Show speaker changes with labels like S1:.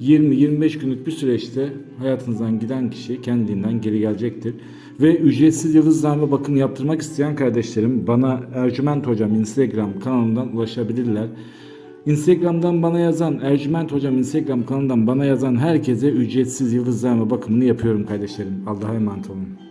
S1: 20-25 günlük bir süreçte hayatınızdan giden kişi kendiliğinden geri gelecektir. Ve ücretsiz yıldızlame bakım yaptırmak isteyen kardeşlerim bana Ercüment Hocam Instagram kanalından ulaşabilirler. Instagram'dan bana yazan Ercüment Hocam Instagram kanalından bana yazan herkese ücretsiz yıldızlame bakımını yapıyorum kardeşlerim. Allah'a emanet olun.